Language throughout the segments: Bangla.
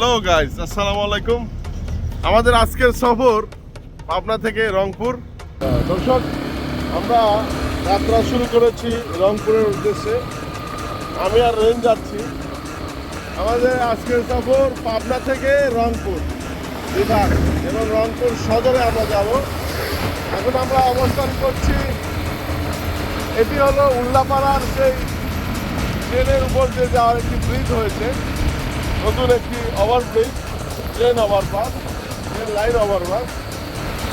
হ্যালো গাইস আসসালামু আলাইকুম আমাদের আজকের সফর পাবনা থেকে রংপুর। দর্শক, আমরা যাত্রা শুরু করেছি রংপুরের উদ্দেশ্যে। আমি আর রেন যাচ্ছি। আমাদের আজকের সফর পাবনা থেকে রংপুর বিভাগ এবং রংপুর সদরে আমরা যাব। এখন আমরা অবস্থান করছি, এটি হলো উল্লাপাড়ার সেই ট্রেনের উপর দিয়ে যাওয়ার একটি ব্রিজ হয়েছে। নতুন একটি overbridge train overpass train line overpass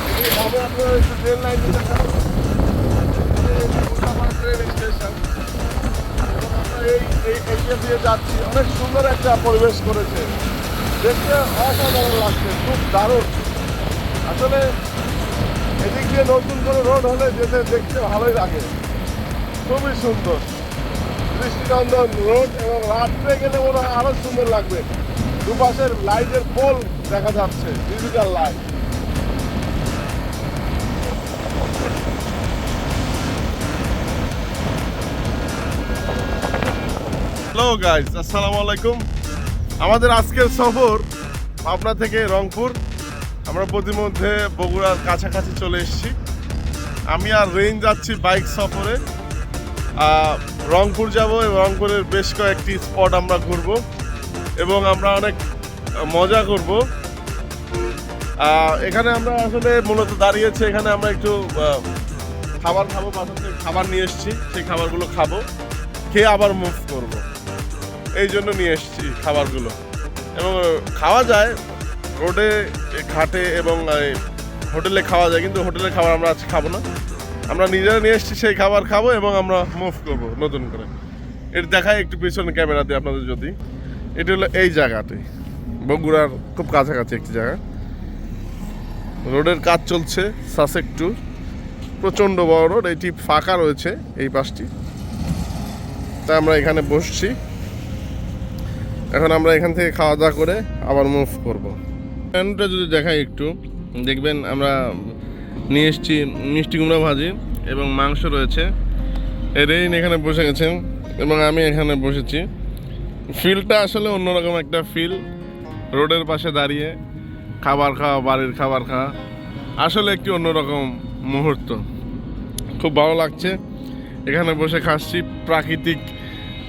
এটি হবে আপনার একটু ট্রেন লাইন ট্রেন স্টেশন এই এই দিয়ে যাচ্ছি। অনেক সুন্দর একটা পরিবেশ করেছে। দেখতে লাগছে, খুব দারুণ। আসলে নতুন করে রোড হলে যেতে, দেখতে ভালোই লাগে। খুবই সুন্দর। দৃষ্টিনন্দন রোড এবং রাত্রে গেলে মনে হয় আরও সুন্দর লাগবে। দুপাশের লাইটের পোল দেখা যাচ্ছে ডিজিটাল লাইট হ্যালো গাইস আসসালামু আলাইকুম আমাদের আজকের সফর পাবনা থেকে রংপুর। আমরা প্রতিমধ্যে বগুড়ার কাছাকাছি চলে এসেছি। আমি আর রেঞ্জ যাচ্ছি বাইক সফরে। রংপুর যাব এবং রংপুরের বেশ কয়েকটি স্পট আমরা ঘুরব এবং আমরা অনেক মজা করব। এখানে আমরা আসলে মূলত দাঁড়িয়েছি, এখানে আমরা একটু খাবার খাব থেকে খাবার নিয়ে এসেছি, সেই খাবারগুলো খাব, খেয়ে আবার মুভ করব। এই জন্য নিয়ে এসেছি খাবারগুলো। এবং খাওয়া যায়, রোডে, ঘাটে এবং হোটেলে খাওয়া যায়, কিন্তু হোটেলের খাবার আমরা আজকে খাব না। আমরা নিজেরা নিয়ে এসেছি, সেই খাবার খাব এবং আমরা মুভ করব নতুন করে। এটা দেখায় একটু পিছনে ক্যামেরা দিয়ে আপনাদের যদি। এটা হলো এই জায়গাটি। বগুড়ার খুব কাছাকাছি একটি জায়গা। রোডের কাজ চলছে সাসেক টু প্রচণ্ড বড় রোড, এটি ফাঁকা রয়েছে এই পাশটি। তাই আমরা এখানে বসছি। এখন আমরা এখান থেকে খাওয়া দাওয়া করে আবার মুভ করব। মেনুটা যদি দেখাই একটু, দেখবেন আমরা নিয়ে এসেছি মিষ্টি কুমড়া ভাজি। এবং মাংস রয়েছে। রেইন এখানে বসে গেছেন এবং আমি এখানে বসেছি। ফিলটা আসলে অন্যরকম একটা ফিল। রোডের পাশে দাঁড়িয়ে খাবার খাওয়া, বাড়ির খাবার খাওয়া আসলে একটি অন্যরকম মুহূর্ত। খুব ভালো লাগছে। এখানে বসে খাচ্ছি প্রাকৃতিক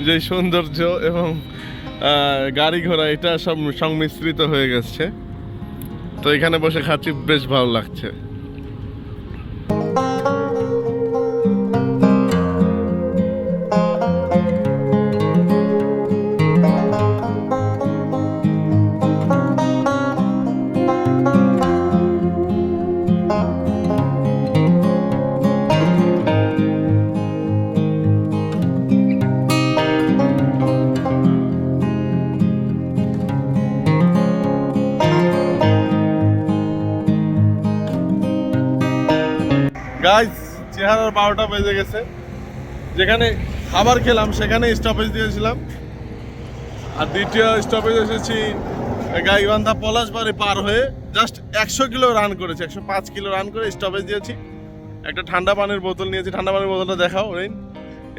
যে সৌন্দর্য এবং গাড়ি ঘোড়া, এটা সব সংমিশ্রিত হয়ে গেছে। তো এখানে বসে খাচ্ছি, বেশ ভালো লাগছে। গাইস চেহারার বারোটা বেজে গেছে। যেখানে খাবার খেলাম, সেখানে স্টপেজ দিয়েছিলাম। আর দ্বিতীয় স্টপেজ এসেছি গাইবান্ধা পলাশবাড়ি পার হয়ে জাস্ট একশো কিলো রান করেছি, একশো পাঁচ কিলো রান করে স্টপেজ দিয়েছি। একটা ঠান্ডা পানির বোতল নিয়েছি। ঠান্ডা পানির বোতলটা দেখাও রেন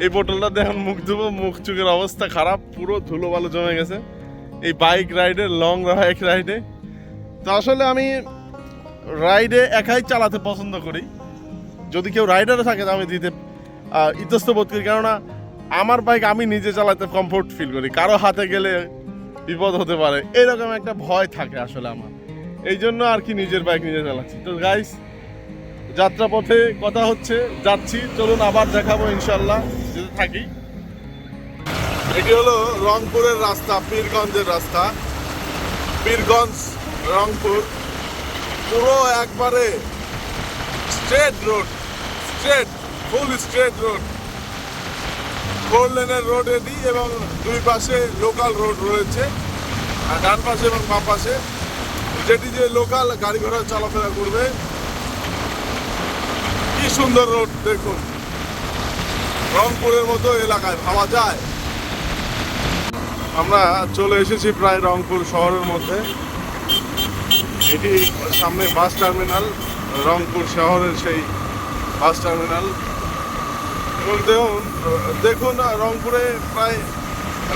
এই বোতলটা দেখুন মুখ ধুবো, মুখ চুকের অবস্থা খারাপ, পুরো ধুলো বালো জমে গেছে। এই বাইক রাইডে লং বাইক রাইডে তো আসলে আমি রাইডে একাই চালাতে পছন্দ করি। যদি কেউ রাইডারে থাকে আমি দিতে ইতস্ত বোধ করি। কেননা, আমার বাইক আমি নিজে চালাতে কমফোর্ট ফিল করি। কারও হাতে গেলে বিপদ হতে পারে। এরকম একটা ভয় থাকে আসলে আমার। এই জন্য আর কি নিজের বাইক নিজে চালাচ্ছি। তো গাইস যাত্রা পথে কথা হচ্ছে, যাচ্ছি। চলুন আবার দেখাবো ইনশাল্লাহ যদি থাকি। এটি হলো রংপুরের রাস্তা, পীরগঞ্জের রাস্তা। পীরগঞ্জ, রংপুর। পুরো একবারে straight road straight, full straight road. Four লেনের রোড এটি এবং দুই পাশে লোকাল রোড রয়েছে, আর ডান পাশে এবং বাম পাশে। যেটি যে লোকাল গাড়ি ঘোড়া চলাফেরা করবে। কি সুন্দর রোড, দেখুন। রংপুরের মতো এলাকায় ভাবা যায়। আমরা চলে এসেছি প্রায় রংপুর শহরের মধ্যে। এটি সামনে বাস টার্মিনাল, রংপুর শহরের সেই বাস টার্মিনাল। দেখুন দেখুন রংপুরে প্রায়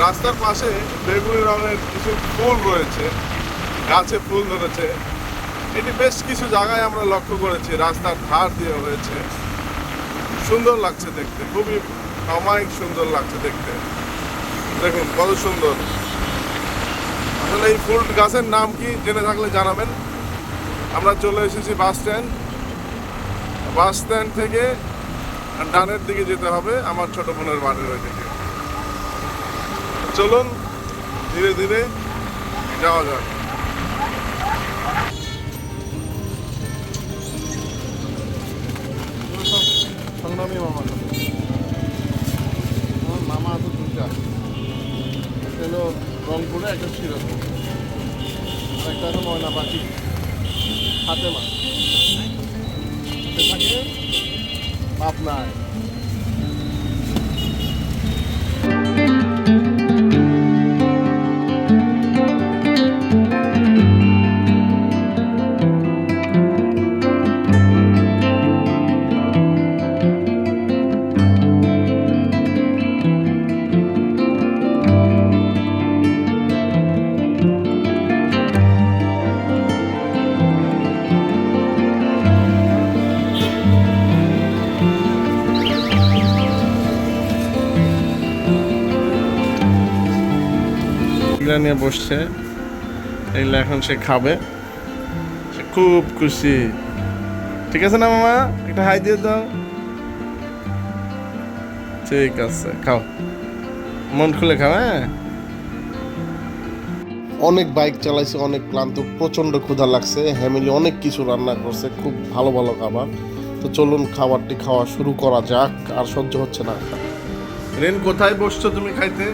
রাস্তার পাশে বেগুনি রঙের কিছু ফুল রয়েছে, গাছে ফুল ধরেছে। এটি বেশ কিছু জায়গায় আমরা লক্ষ্য করেছি, রাস্তার ধার দিয়ে হয়েছে। সুন্দর লাগছে দেখতে, খুবই অমায়িক সুন্দর লাগছে দেখতে। দেখুন, কত সুন্দর। আসলে এই ফুল গাছের নাম কি, জেনে থাকলে জানাবেন। আমরা চলে এসেছি বাস স্ট্যান্ড। বাস স্ট্যান্ড থেকে ডানের দিকে যেতে হবে, আমার ছোট বোনের বাড়ির ওই দিকে চলুন, ধীরে ধীরে যাওয়া যাক। মামা। আমার মামা একটা রংপুরে, একটা ময়না পাখি হাতে মা থাকে? পাবনায় এগুলা নিয়ে বসছে। এগুলো এখন সে খাবে। সে খুব খুশি। ঠিক আছে না মামা? একটা হাই দিয়ে দাও। ঠিক আছে খাও। মন খুলে খাও হ্যাঁ? অনেক বাইক চালাইছে অনেক ক্লান্ত প্রচণ্ড ক্ষুধা লাগছে। হ্যামিলি অনেক কিছু রান্না করছে খুব ভালো ভালো খাবার। তো চলুন খাবারটি খাওয়া শুরু করা যাক আর সহ্য হচ্ছে না। রেন কোথায় বসছো তুমি খাইতে?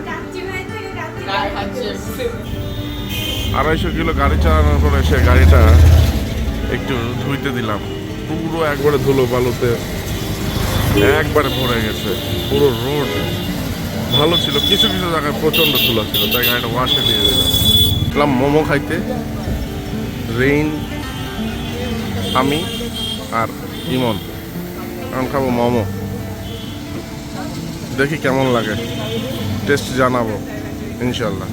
আড়াইশো কিলো গাড়ি চালানোর পরে সে গাড়িটা একটু ধুইতে দিলাম। পুরো একবারে ধুলো বালুতে একবারে ভরে গেছে। পুরো রোড ভালো ছিল। কিছু কিছু জায়গায় প্রচণ্ড ধুলো ছিল, তাই গাড়িটা ওয়াশে দিয়ে দিলাম মোমো খাইতে। রেইন, আমি আর ইমন। এখন খাব মোমো। দেখি কেমন লাগে। টেস্ট জানাব। ইনশাল্লাহ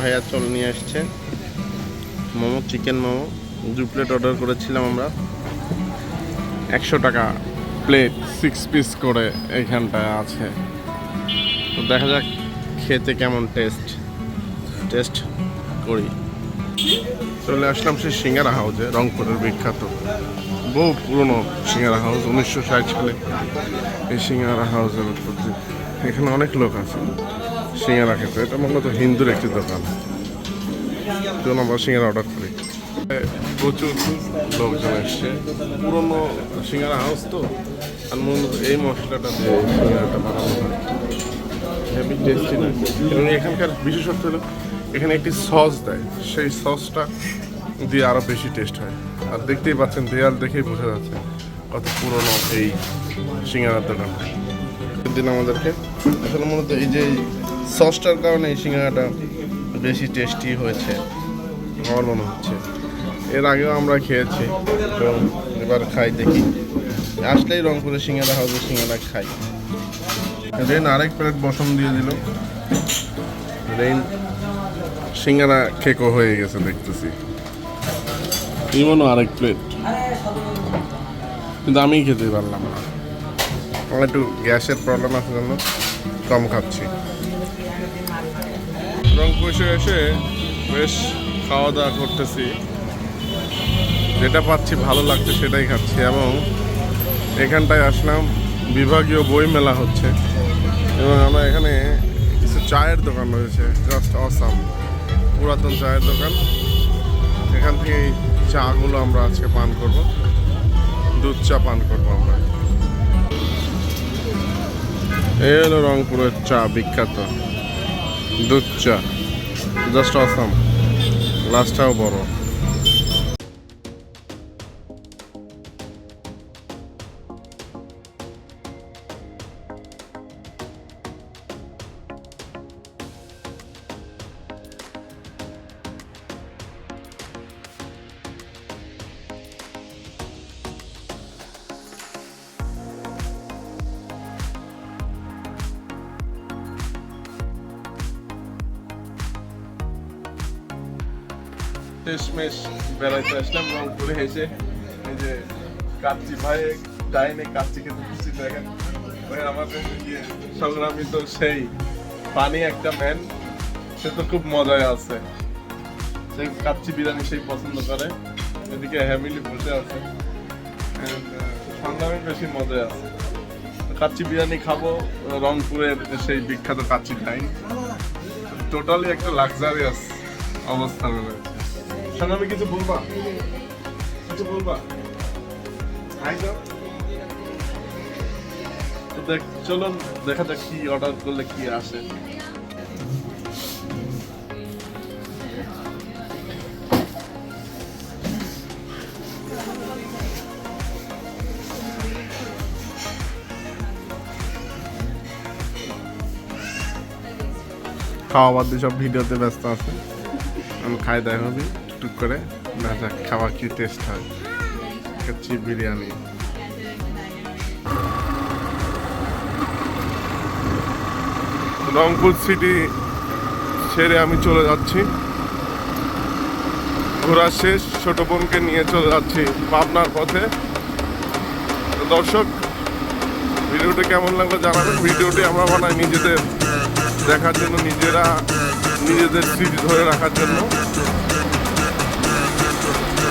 ভাইয়া, চল নিয়ে আসছে। মোমো, চিকেন মোমো, দু প্লেট অর্ডার করেছিলাম আমরা। একশো টাকা প্লেট সিক্স পিস করে এইখানটায় আছে। তো দেখা যাক খেতে কেমন টেস্ট টেস্ট করি। চলে আসলাম সেই সিঙ্গারা হাউসে, রংপুরের বিখ্যাত বহু পুরনো সিঙ্গারা হাউস, উনিশশো ষাট সালে এই সিঙ্গারা হাউসের উৎপত্তি। এখানে অনেক লোক আছে সিঙ্গারা খেতে। এটা মূলত হিন্দুর একটি দোকান। চলুন আমরা সিঙ্গারা অর্ডার করি। প্রচুর লোকজন এসছে। পুরনো সিঙ্গারা হাউস তো। আর মূলত এই মশলাটা দিয়ে সিঙ্গারাটা বানানো হয়। হেভি টেস্টি না। এবং এখানকার বিশেষত্ব হলো এখানে একটি সস দেয়। সেই সসটা দিয়ে আরও বেশি টেস্ট হয়। আর দেখতেই পাচ্ছেন দেয়াল দেখেই বোঝা যাচ্ছে কত পুরনো এই সিঙ্গারার দোকান। দিন আমাদেরকে আসলে মূলত এই যে সসটার কারণে এই সিঙ্গারাটা বেশি টেস্টি হয়েছে। আমার মনে হচ্ছে। এর আগেও আমরা খেয়েছি এবং এবার খাই দেখি। আসলেই রংপুরের সিঙ্গারা হাউসে সিঙ্গারা খাই। রেন আরেক প্লেট বসন দিয়ে দিল। রেন সিঙ্গারা খেকো হয়ে গেছে দেখতেছি। ইমনও আরেক প্লেট। কিন্তু আমি খেতে পারলাম না। আমার একটু গ্যাসের প্রবলেম আছে জন্য কম খাচ্ছি। রংপুর এসে এসে বেশ খাওয়া দাওয়া করতেছি। যেটা পাচ্ছি ভালো লাগছে সেটাই খাচ্ছি এবং এখানটায় আসলাম। বিভাগীয় বই মেলা হচ্ছে। এবং আমরা এখানে কিছু চায়ের দোকান রয়েছে। জাস্ট অসাম পুরাতন চায়ের দোকান। এখান থেকে এই চাগুলো আমরা আজকে পান করব। দুধ চা পান করব আমরা। এই হলো রংপুরের চা, বিখ্যাত দুধ চা। জাস্ট অসাম গ্লাসটাও বড়। শেষমেশ বেড়াইতে আসলাম রংপুরে এসে এই যে কাচ্চি ভাই, ডাইনে কাচ্চি খেতে খুশি দেখেন। ভাই আমাদের সংগ্রামী তো সেই পানি একটা ম্যান সে তো খুব মজায় আছে। সে কাচ্চি বিরিয়ানি সেই পছন্দ করে, এদিকে হ্যামিলি বসে আছে। সংগ্রামী বেশি মজায় আছে। কাচ্চি বিরিয়ানি খাব রংপুরের সেই বিখ্যাত কাচ্চি ডাইন টোটালি একটা লাক্সারিয়াস অবস্থানে রয়েছে। সংগ্রামী কিছু বলবা? কিছু বলবা? হাই তো দেখ, চলুন, দেখা যাক কি অর্ডার করলে কি আসে। খাওয়া বাদ দিয়ে সব ভিডিওতে ব্যস্ত আছে। আমি খাই হবি টুক করে দেখা খাবার কি টেস্ট হয়। কাচ্চি বিরিয়ানি। রংপুর সিটি ছেড়ে আমি চলে যাচ্ছি। ঘোরা শেষ, ছোট বোনকে নিয়ে চলে যাচ্ছি পাবনার পথে। দর্শক, ভিডিওটি কেমন লাগল জানাবেন। ভিডিওটি আমরা বানাই নিজেদের দেখার জন্য, নিজেরা নিজেদের স্মৃতি ধরে রাখার জন্য।